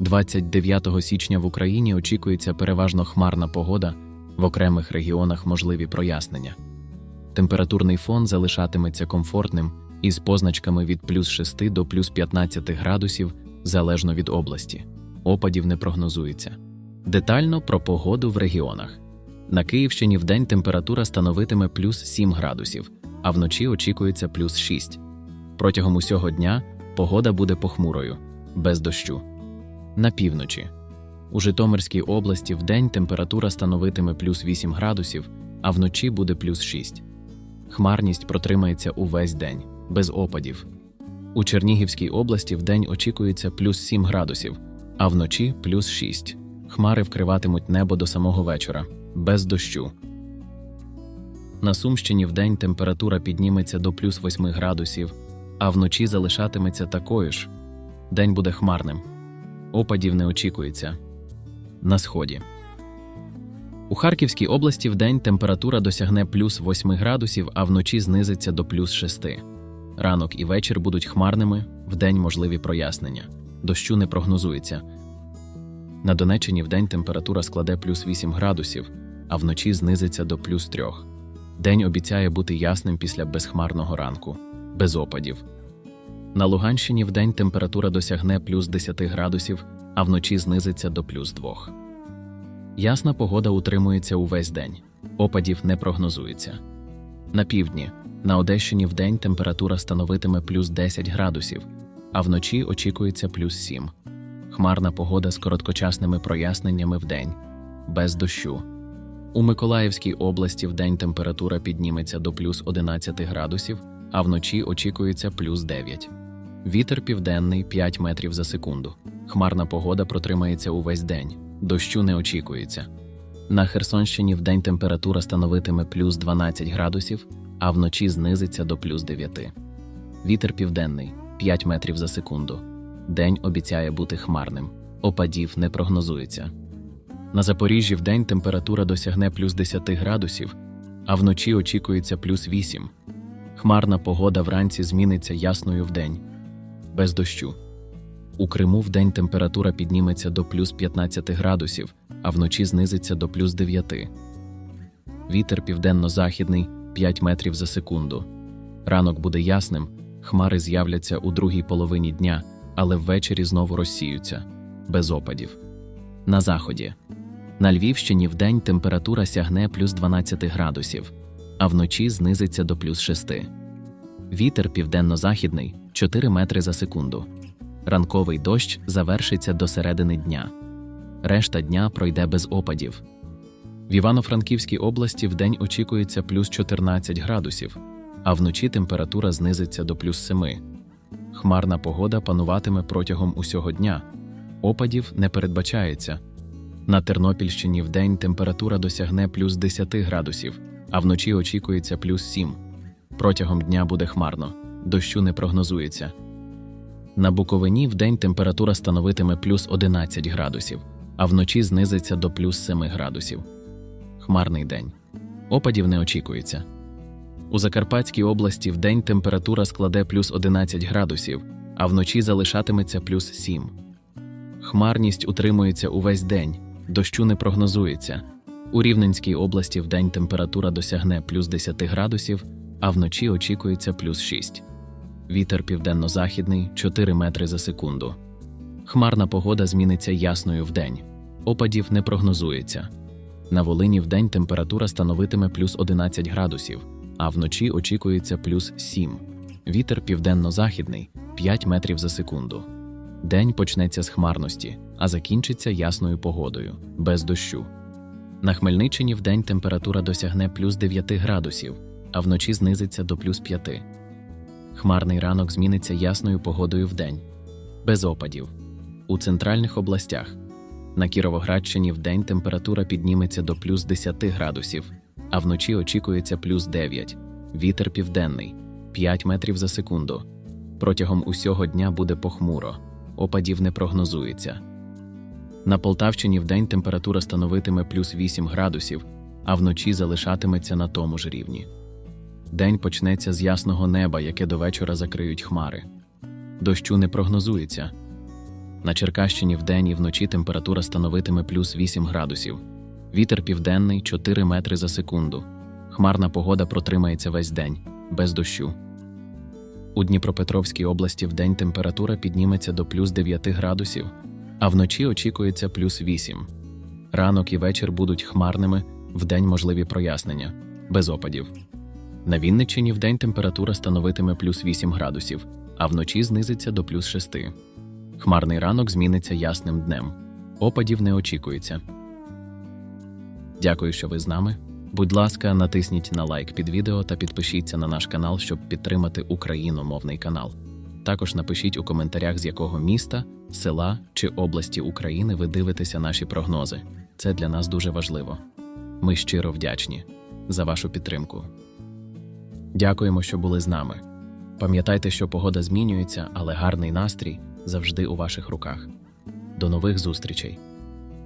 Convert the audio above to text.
29 січня в Україні очікується переважно хмарна погода, в окремих регіонах можливі прояснення. Температурний фон залишатиметься комфортним із позначками від плюс 6 до плюс 15 градусів залежно від області. Опадів не прогнозується. Детально про погоду в регіонах. На Київщині вдень температура становитиме плюс 7 градусів, а вночі очікується плюс 6. Протягом усього дня погода буде похмурою, без дощу. На півночі. У Житомирській області вдень температура становитиме плюс 8 градусів, а вночі буде плюс 6. Хмарність протримається увесь день, без опадів. У Чернігівській області вдень очікується плюс 7 градусів, а вночі плюс 6. Хмари вкриватимуть небо до самого вечора, без дощу. На Сумщині вдень температура підніметься до плюс 8 градусів, а вночі залишатиметься такою ж. День буде хмарним. Опадів не очікується. На сході. У Харківській області вдень температура досягне плюс 8 градусів, а вночі знизиться до плюс 6. Ранок і вечір будуть хмарними, вдень можливі прояснення. Дощу не прогнозується. На Донеччині вдень температура складе плюс 8 градусів, а вночі знизиться до плюс 3. День обіцяє бути ясним після безхмарного ранку, без опадів. На Луганщині вдень температура досягне плюс 10 градусів, а вночі знизиться до плюс 2. Ясна погода утримується увесь день, опадів не прогнозується. На півдні, на Одещині вдень температура становитиме плюс 10 градусів, а вночі очікується плюс 7. Хмарна погода з короткочасними проясненнями вдень, без дощу. У Миколаївській області вдень температура підніметься до плюс 11 градусів, а вночі очікується плюс 9. Вітер південний 5 метрів за секунду. Хмарна погода протримається увесь день, дощу не очікується. На Херсонщині вдень температура становитиме плюс 12 градусів, а вночі знизиться до плюс 9. Вітер південний 5 метрів за секунду. День обіцяє бути хмарним. Опадів не прогнозується. На Запоріжжі вдень температура досягне плюс 10 градусів, а вночі очікується плюс 8. Хмарна погода вранці зміниться ясною вдень, без дощу. У Криму вдень температура підніметься до плюс 15 градусів, а вночі знизиться до плюс 9. Вітер південно-західний 5 метрів за секунду. Ранок буде ясним, хмари з'являться у другій половині дня, але ввечері знову розсіються, без опадів. На заході. На Львівщині вдень температура сягне плюс 12 градусів, а вночі знизиться до плюс 6. Вітер південно-західний 4 метри за секунду. Ранковий дощ завершиться до середини дня. Решта дня пройде без опадів. В Івано-Франківській області вдень очікується плюс 14 градусів, а вночі температура знизиться до плюс 7. Хмарна погода пануватиме протягом усього дня. Опадів не передбачається. На Тернопільщині вдень температура досягне плюс 10 градусів, а вночі очікується плюс 7. Протягом дня буде хмарно, дощу не прогнозується. На Буковині вдень температура становитиме плюс 11 градусів, а вночі знизиться до плюс 7 градусів. Хмарний день. Опадів не очікується. У Закарпатській області вдень температура складе плюс 11 градусів, а вночі залишатиметься плюс 7. Хмарність утримується увесь день, дощу не прогнозується. У Рівненській області вдень температура досягне плюс 10 градусів, а вночі очікується плюс 6. Вітер південно-західний 4 метри за секунду. Хмарна погода зміниться ясною вдень. Опадів не прогнозується. На Волині вдень температура становитиме плюс 11 градусів, а вночі очікується плюс 7. Вітер південно-західний 5 метрів за секунду. День почнеться з хмарності, а закінчиться ясною погодою, без дощу. На Хмельниччині вдень температура досягне плюс 9 градусів, а вночі знизиться до плюс 5. Хмарний ранок зміниться ясною погодою вдень, без опадів. У центральних областях на Кіровоградщині вдень температура підніметься до плюс 10 градусів, а вночі очікується плюс 9. Вітер південний 5 метрів за секунду. Протягом усього дня буде похмуро, опадів не прогнозується. На Полтавщині вдень температура становитиме плюс 8 градусів, а вночі залишатиметься на тому ж рівні. День почнеться з ясного неба, яке до вечора закриють хмари. Дощу не прогнозується. На Черкащині вдень і вночі температура становитиме плюс 8 градусів. Вітер південний 4 метри за секунду. Хмарна погода протримається весь день, без дощу. У Дніпропетровській області вдень температура підніметься до плюс 9 градусів, а вночі очікується плюс 8. Ранок і вечір будуть хмарними, вдень можливі прояснення, без опадів. На Вінниччині вдень температура становитиме плюс 8 градусів, а вночі знизиться до плюс 6. Хмарний ранок зміниться ясним днем. Опадів не очікується. Дякую, що ви з нами. Будь ласка, натисніть на лайк під відео та підпишіться на наш канал, щоб підтримати україномовний канал. Також напишіть у коментарях, з якого міста, села чи області України ви дивитеся наші прогнози. Це для нас дуже важливо. Ми щиро вдячні за вашу підтримку. Дякуємо, що були з нами. Пам'ятайте, що погода змінюється, але гарний настрій завжди у ваших руках. До нових зустрічей!